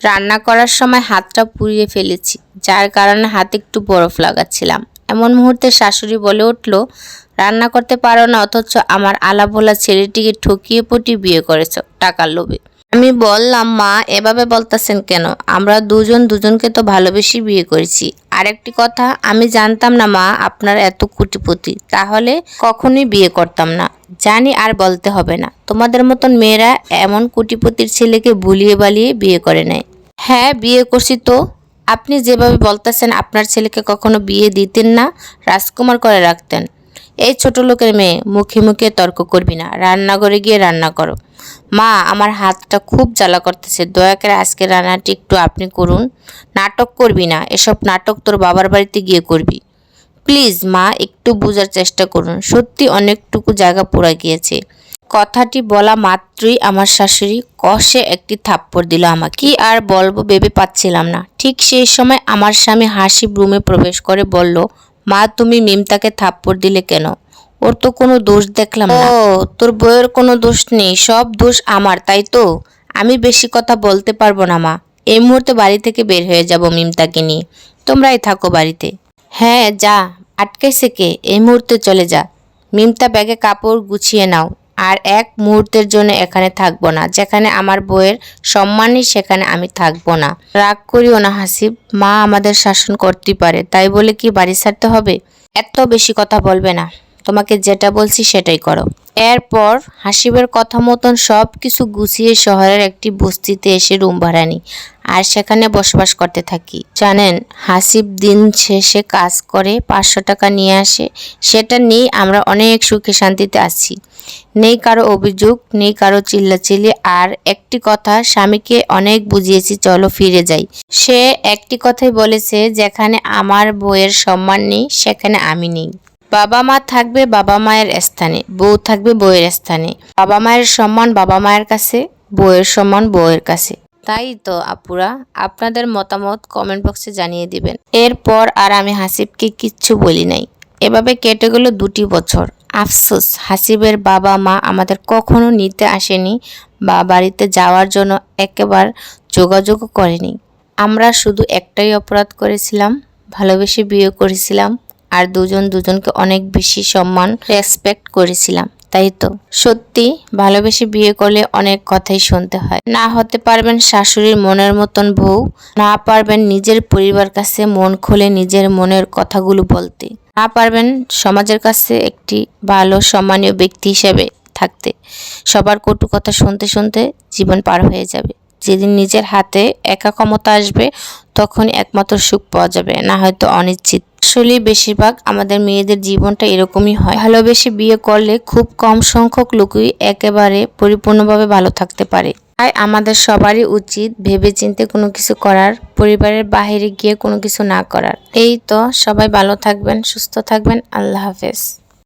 রান্না করার সময় হাতটা পুড়িয়ে ফেলেছি, যার কারণে হাতে একটু বরফ লাগাচ্ছিলাম। এমন মুহূর্তে শাশুড়ি বলে উঠল, রান্না করতে পারো না, অথচ আমার আলাভোলা ছেলেটিকে ঠকিয়ে পটিয়ে বিয়ে করেছ, টাকার লোভে। আমি বললাম, মা, এভাবে বলতেছেন কেন? আমরা দুজন দুজনকে তো ভালোবেসে বিয়ে করেছি। আরেকটি কথা, আমি জানতাম না, মা, আপনার এত কুটিপতি। তাহলে কখনোই বিয়ে করতাম না। জানি আর বলতে হবে না। তোমাদের মতন মেয়েরা এমন কুটিপতির ছেলেকে বুলিয়ে বালিয়ে বিয়ে করে নেয়। হ্যাঁ বিয়ে করছি তো। আপনি যেভাবে বলতেছেন, আপনার ছেলেকে কখনো বিয়ে দিতেন না, রাজকুমার করে রাখতেন। এই ছোট লোকের মেয়ে, মুখে মুখে তর্ক করবি না, রান্নাঘরে গিয়ে রান্না করো। মা, আমার হাতটা খুব জ্বালা করতেছে, দয়া করে আজকে রান্নাটি একটু আপনি করুন। নাটক করবি না, এসব নাটক তোর বাবার বাড়িতে গিয়ে করবি। প্লিজ মা, একটু বোঝার চেষ্টা করুন, সত্যি অনেকটুকু জায়গা পড়ে গিয়েছে। কথাটি বলা মাত্রই আমার শাশুড়ি কষে একটি থাপ্পড় দিল আমাকে। কি আর বলব ভেবে পাচ্ছিলাম না। ঠিক সেই সময় আমার স্বামী হাসি ব্রুমে প্রবেশ করে, বলল, মা, তুমি মিমতাকে থাপ্পড় দিলে কেন? ওর তো কোনো দোষ দেখলাম ও, তোর বউয়ের কোনো দোষ নেই, সব দোষ আমার, তাই তো? আমি বেশি কথা বলতে পারব না, মা। এই মুহূর্তে বাড়ি থেকে বের হয়ে যাব মিমতাকে নিয়ে। তোমরাই থাকো বাড়িতে। হ্যাঁ যা আটকাইছে কে? এই মুহূর্তে চলে যা। মিমতা ব্যাগে কাপড় গুছিয়ে নাও। আর এক মুহূর্তের জন্য এখানে থাকব না। যেখানে আমার বইয়ের সম্মানই সেখানে আমি থাকব না। রাগ করিও না হাসিব, মা আমাদের শাসন করতেই পারে, তাই বলে কি বাড়ি ছাড়তে হবে? এত বেশি কথা বলবে না। তোমাকে যেটা বলছি সেটাই করো। এরপর হাসিবের কথা মতন সব কিছু গুছিয়ে শহরের একটি বস্তিতে এসে রুম ভাড়া নিই আর সেখানে বসবাস করতে থাকি। জানেন, হাসিব দিন শেষে কাজ করে পাঁচশো টাকা নিয়ে আসে। সেটা নিয়ে আমরা অনেক সুখে শান্তিতে আছি। নেই কারও অভিযোগ, নেই কারও চিল্লাচিল্লি আর একটি কথা স্বামীকে অনেক বুঝিয়েছি, চলো ফিরে যাই। সে একটি কথাই বলেছে, যেখানে আমার বইয়ের সম্মান নেই, সেখানে আমি নেই। বাবা মা থাকবে বাবা মায়ের স্থানে, বউ থাকবে বউয়ের স্থানে। বাবা মায়ের সম্মান বাবা মায়ের কাছে, বউয়ের সম্মান বউয়ের কাছে। তাই তো, আপুরা, আপনাদের মতামত কমেন্ট বক্সে জানিয়ে দিবেন। এরপর আর আমি হাসিবকে কিচ্ছু বলি নাই। এভাবে কেটে গেল দুটি বছর। আফসোস, হাসিবের বাবা মা আমাদের কখনো নিতে আসেনি বা বাড়িতে যাওয়ার জন্য একেবার যোগাযোগও করেনি। আমরা শুধু একটাই অপরাধ করেছিলাম, ভালোবেসে বিয়ে করেছিলাম। আর দুজন দুজনকে অনেক বেশি সম্মান রেসপেক্ট করেছিলাম, তাই তো? সত্যি, ভালোবেসে বিয়ে করলে অনেক কথাই শুনতে হয়। না হতে পারবেন শাশুড়ির মনের মতন বউ, না পারবেন নিজের পরিবার কাছে মন খুলে নিজের মনের কথাগুলো বলতে। না পারবেন সমাজের কাছে একটি ভালো, সম্মানীয় ব্যক্তি হিসেবে থাকতে। সবার কটু কথা শুনতে শুনতে জীবন পার হয়ে যাবে। যেদিন নিজের হাতে একা ক্ষমতা আসবে তখন একমাত্র সুখ পাওয়া যাবে, না হয়তো অনিশ্চিত। আসলে বেশিরভাগ আমাদের মেয়েদের জীবনটা এরকমই হয়। ভালোবেসে বিয়ে করলে খুব কম সংখ্যক লোকই একেবারে পরিপূর্ণভাবে ভালো থাকতে পারে। তাই আমাদের সবারই উচিত ভেবে চিনতে কোনো কিছু করার, পরিবারের বাহিরে গিয়ে কোনো কিছু না করার। এই তো, সবাই ভালো থাকবেন, সুস্থ থাকবেন, আল্লাহ হাফেজ।